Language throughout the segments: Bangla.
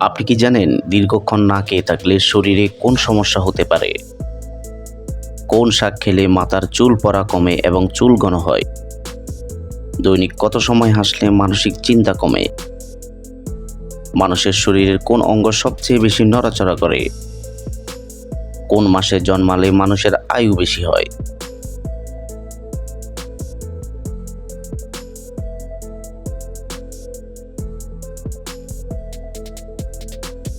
আপনি কি জানেন দীর্ঘক্ষণ না খেয়ে থাকলে শরীরে কোন সমস্যা হতে পারে? কোন শাক খেলে মাথার চুল পড়া কমে এবং চুল ঘন হয়? দৈনিক কত সময় হাসলে মানসিক চিন্তা কমে? মানুষের শরীরের কোন অঙ্গ সবচেয়ে বেশি নড়াচড়া করে? কোন মাসে জন্মালে মানুষের আয়ু বেশি হয়?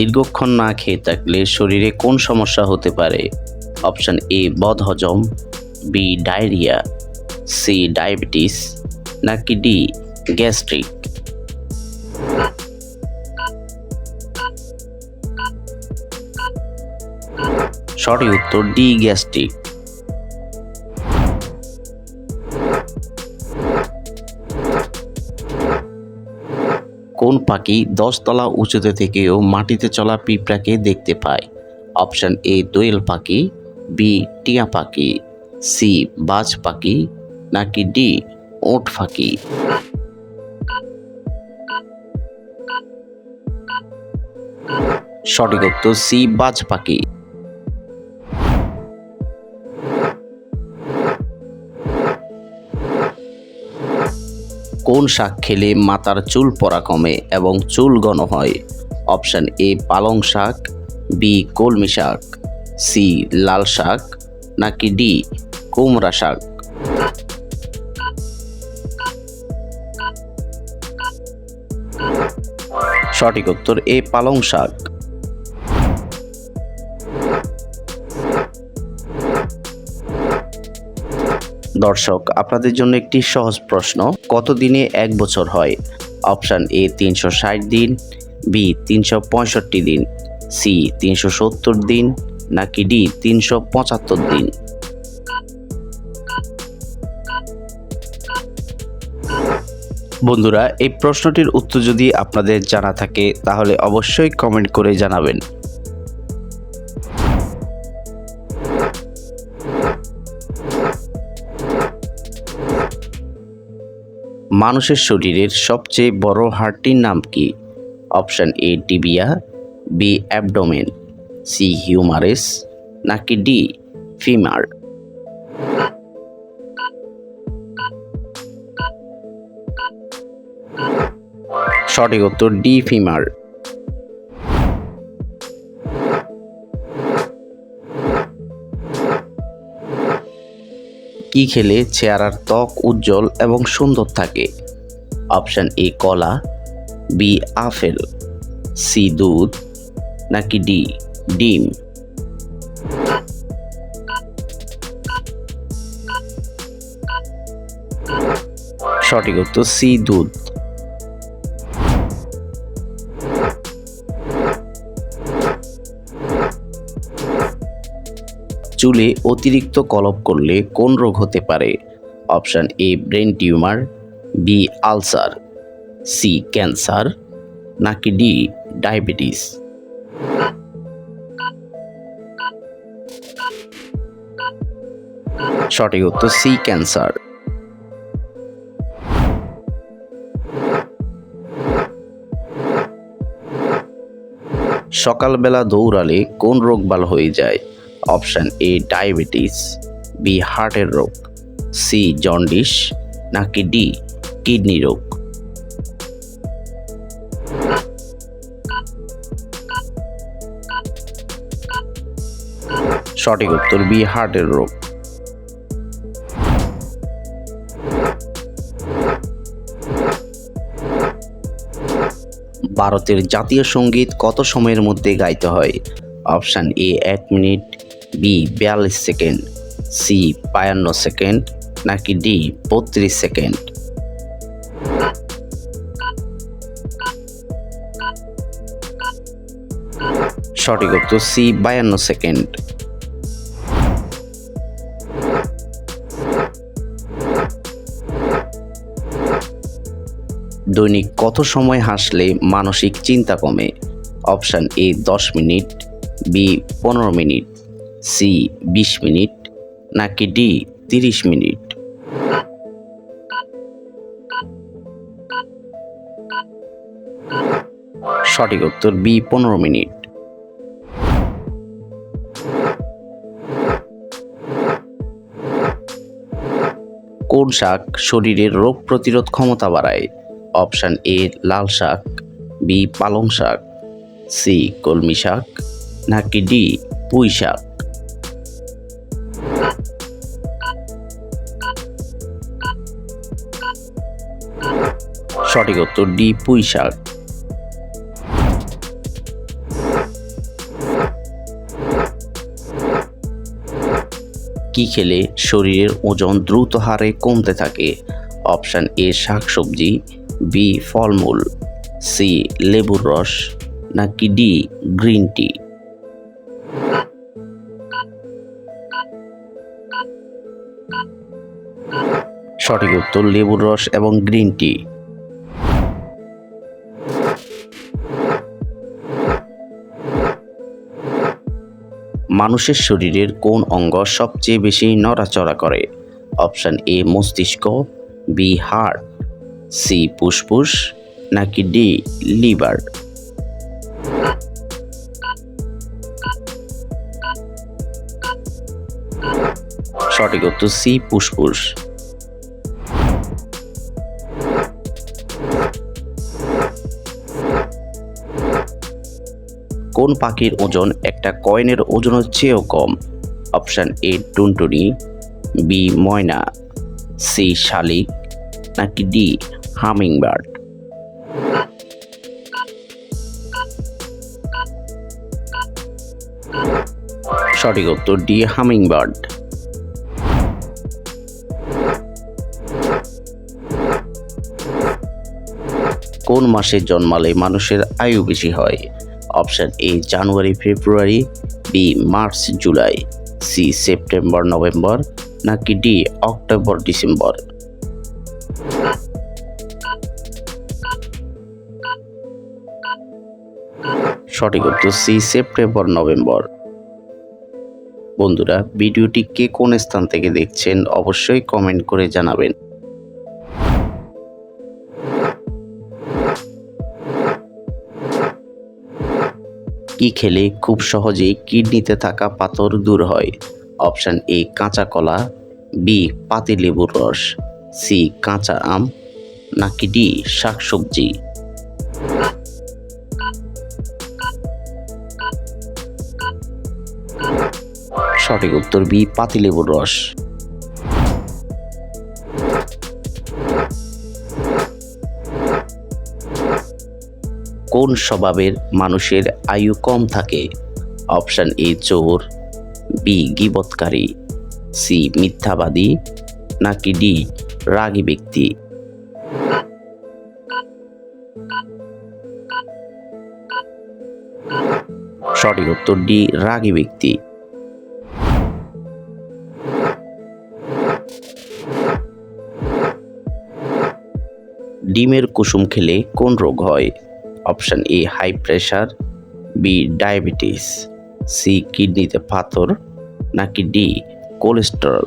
দীর্ঘক্ষণ না খেয়ে থাকলে শরীরে কোন সমস্যা হতে পারে? অপশান এ, বদহজম, বি, ডায়রিয়া, সি, ডায়াবেটিস, নাকি ডি, গ্যাস্ট্রিক? সঠিক উত্তর, ডি, গ্যাস্ট্রিক। কোন পাখি দশতলা উঁচুতে থেকেও মাটিতে চলা পিঁপড়াকে দেখতে পায়? অপশান এ, দোয়েল পাখি, বি, টিয়া পাখি, সি, বাজ পাখি, নাকি ডি, ওট পাখি? সঠিক উত্তর সি, বাজ পাখি। কোন শাক খেলে মাথার চুল পড়া কমে এবং চুল ঘন হয়? অপশান এ, পালং শাক, বি, কলমি শাক, সি, লাল শাক, নাকি ডি, কুমড়া শাক? সঠিক উত্তর এ, পালং শাক। দর্শক, আপনাদের জন্য একটি সহজ প্রশ্ন। কত দিনে এক বছর হয়? অপশান এ, তিনশো ষাট দিন, বি, তিনশো পঁয়ষট্টি দিন, সি, তিনশো সত্তর দিন, নাকি ডি, তিনশো পঁচাত্তর দিন। বন্ধুরা, এই প্রশ্নটির উত্তর যদি আপনাদের জানা থাকে, তাহলে অবশ্যই কমেন্ট করে জানাবেন। মানুষের শরীরের সবচেয়ে বড় হাড়টির নাম কি? Option A tibia B abdomen C humerus, নাকি ডি ফিমার? সঠিক উত্তর ডি ফিমার। কি খেলে চেহারার ত্বক উজ্জ্বল এবং সুন্দর থাকে? অপশান এ, কলা, বি আফেল সি, দুধ, নাকি ডি, ডিম? সঠিক উত্তর সি, দুধ। চুলে অতিরিক্ত কলপ করলে কোন রোগ হতে পারে? Option A, brain tumour, B, ulcer, C, cancer, নাকি ডি, ডায়াবেটিস? সঠিক উত্তর সি, ক্যান্সার। সকালবেলা দৌড়ালে কোন রোগ ভালো হয়ে যায়? অপশান এ, ডায়াবেটিস, বি, হার্টের রোগ, সি, জন্ডিস, নাকি ডি, কিডনি রোগ। সঠিক উত্তর, বি, হার্টের রোগ। ভারতের জাতীয় সংগীত কত সময়ের মধ্যে গাইতে হয়? অপশান এ, এক মিনিট। বি বিয়াল্লিশ সেকেন্ড, সি বায়ান্ন সেকেন্ড, নাকি ডি বত্রিশ সেকেন্ড? সঠিক উত্তর সি বায়ান্ন সেকেন্ড। দৈনিক কত সময় হাসলে মানসিক চিন্তা কমে? অপশান এ দশ মিনিট, বি পনেরো মিনিট। সি বিশ মিনিট, নাকি ডি তিরিশ মিনিট? সঠিক উত্তর বি পনেরো মিনিট। কোন শাক শরীরের রোগ প্রতিরোধ ক্ষমতা বাড়ায়? অপশান এ লাল শাক, বি পালং শাক, সি কলমি শাক, নাকি ডি পুঁই শাক? সঠিক উত্তর, ডি, পুঁই শাক। কি খেলে শরীরের ওজন দ্রুত হারে কমতে থাকে? অপশান এ, শাকসবজি, বি, ফলমূল, সি, লেবুর রস, নাকি ডি, গ্রিন টি? সঠিক উত্তর লেবুর রস এবং গ্রিন টি। মানুষের শরীরের কোন অঙ্গ সবচেয়ে বেশি নড়াচড়া করে? অপশান এ, মস্তিষ্ক, বি হার্ট সি, ফুসফুস, নাকি ডি, লিভার? সঠিক উত্তর সি, ফুসফুস। কোন পাখির ওজন একটা কয়েনের ওজনের চেয়েও কম? অপশান এ, টুনটুনি, বি, ময়না, সি, শালিক, নাকি ডি হামিং বার্ড সঠিক উত্তর ডি হামিং বার্ড কোন মাসে জন্মালে মানুষের আয়ু বেশি হয়? Option A, January, February, B, March, July, C, September, November, নাকি ডি, অক্টোবর, ডিসেম্বর। সঠিক উত্তর সি, সেপ্টেম্বর, নভেম্বর। বন্ধুরা, ভিডিওটি কে কোন স্থান থেকে দেখছেন, অবশ্যই কমেন্ট করে জানাবেন। কি খেলে খুব সহজেই কিডনিতে থাকা পাথর দূর হয়? অপশান এ, কাঁচা কলা, বি পাতিলেবুর রস, সি, কাঁচা আম, নাকি ডি, শাকসবজি? সঠিক উত্তর বি পাতিলেবুর রস। কোন স্বভাবের মানুষের আয়ু কম থাকে? অপশান এ, চোর, বি, গিবৎকারী, সি, মিথ্যাবাদী, নাকি ডি, রাগী ব্যক্তি? সঠিক উত্তর ডি, রাগী ব্যক্তি। ডিমের কুসুম খেলে কোন রোগ হয়? Option A high pressure B diabetes C কিডনিতে পাথর, নাকি ডি কোলেস্টেরল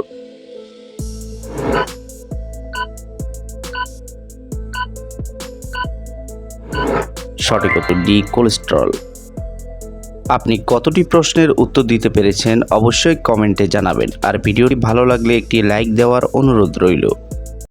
সঠিক উত্তর ডি কোলেস্টেরল আপনি কতটি প্রশ্নের উত্তর দিতে পেরেছেন অবশ্যই কমেন্টে জানাবেন। আর ভিডিওটি ভালো লাগলে একটি লাইক দেওয়ার অনুরোধ রইল।